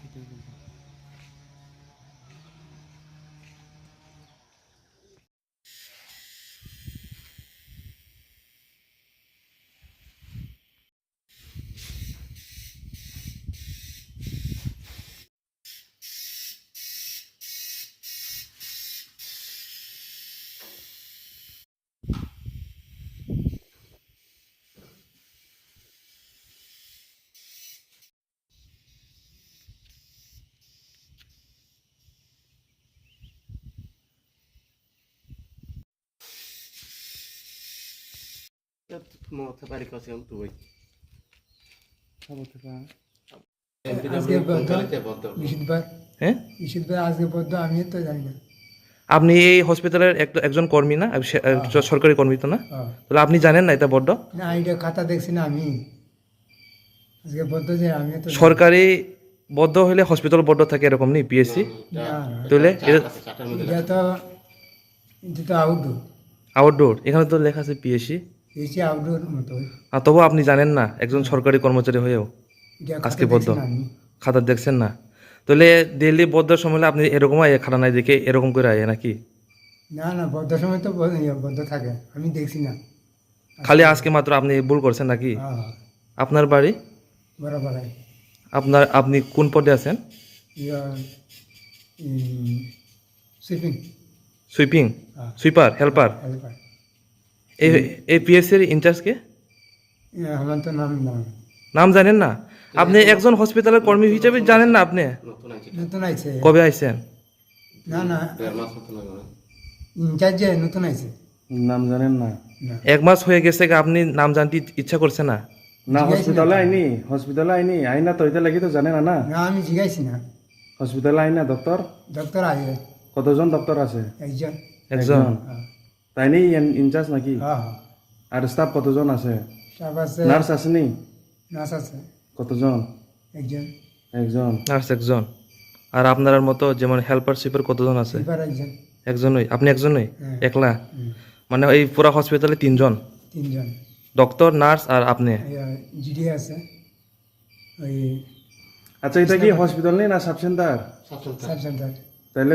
to do with আমি তো জানি না আপনি এই হসপিটালের একজন কর্মী না? সরকারি কর্মী তো না। তাহলে আপনি জানেন না এটা বড্ড? না এটা খাতা দেখছি না আমি। আজকে বদ্ধ যে আমি তো সরকারি বদ্ধ হলে হসপিটাল বদ্ধ থাকে এরকম নেই পিএসসি। তাহলে এটা চাটার তো এটা তো আউটডোর আউটডোর এখানে তো লেখা আছে পিএসসি এসে আউটডোর মতো। আর তবু আপনি জানেন না একজন সরকারি কর্মচারী হয়েও আজকে বদ্ধ। খাতা দেখছেন না। তাহলে দিল্লি বদ্ধ সময় হলে আপনি এরকম আয় খাড়া নাই দেখে এরকম করে আয় নাকি? না না বদ্ধ সময় তো বদ্ধ থাকে আমি দেখছি না। খালি আজকে মাত্র আপনি ভুল করছেন নাকি? আপনার বাড়ি? বরাবর আপনার আপনি কোন পদে আছেন? Sweeping. Sweeping? Sweeper helper? Helper. এই পিএসসির ইনচার্জ কে? আমার তো নাম নাম নাম জানেন না? আপনি একজন হসপিটালের কর্মী হিসেবে জানেন না আপনি? নতুন আইছে। কবে আইছেন? না না। ইনচার্জে নতুন আইছে। নাম জানেন না। না। এক মাস হয়ে গেছে কি আপনি নাম জানতে ইচ্ছা করছে না? না হসপিটালে আইনি হসপিটালে আইনি। আইনা তো এটা লাগি তো জানে না না? না আমি জিজ্ঞাসি না। হসপিটালে আইনা ডক্টর ডক্টর আইয়ে কতজন ডক্টর আছে? একজন? একজন। হ্যাঁ। তাই নেই ইনচার্জ নাকি আর স্টাফ কতজন আছে তারপর আছে নার্স আসেনি নার্স আছে কতজন একজন একজন নার্স একজন আর আপনার মতো যেমন হেল্পার শিপের কতজন আছে একজন একজনই আপনি একজনই। একলা মানে এই পুরা হসপিটালে তিনজন তিনজন ডক্টর নার্স আর আপনি জিডি আছে ওই আচ্ছা এটা কি হসপিটাল নেই না সাব সেন্টার সাব সেন্টার তাহলে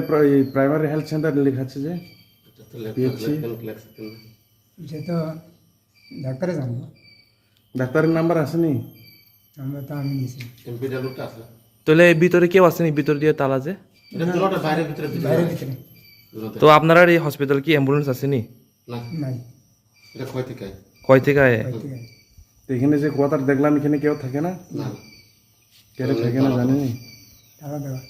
প্রাইমারি হেলথ সেন্টার লেখাচ্ছে যে লেফট এটা তো ডাক্তারে জানব। ডাক্তারের নাম্বার আসেনি? আমরা তো আমি নিয়েছি এমপি ডাব্লিউটা আছে। তাহলে ভিতরে কেউ আসেনি? ভিতর দিয়ে তালা যে তো আপনার এই হসপিটাল কি অ্যাম্বুলেন্স আসেনি? নাই। কয় থেকে? কয় আয়? এখানে যে কোয়ার্টার দেখলাম এখানে কেউ থাকে না? না। কেউ থাকে না জানেনি? টাকা দেওয়া।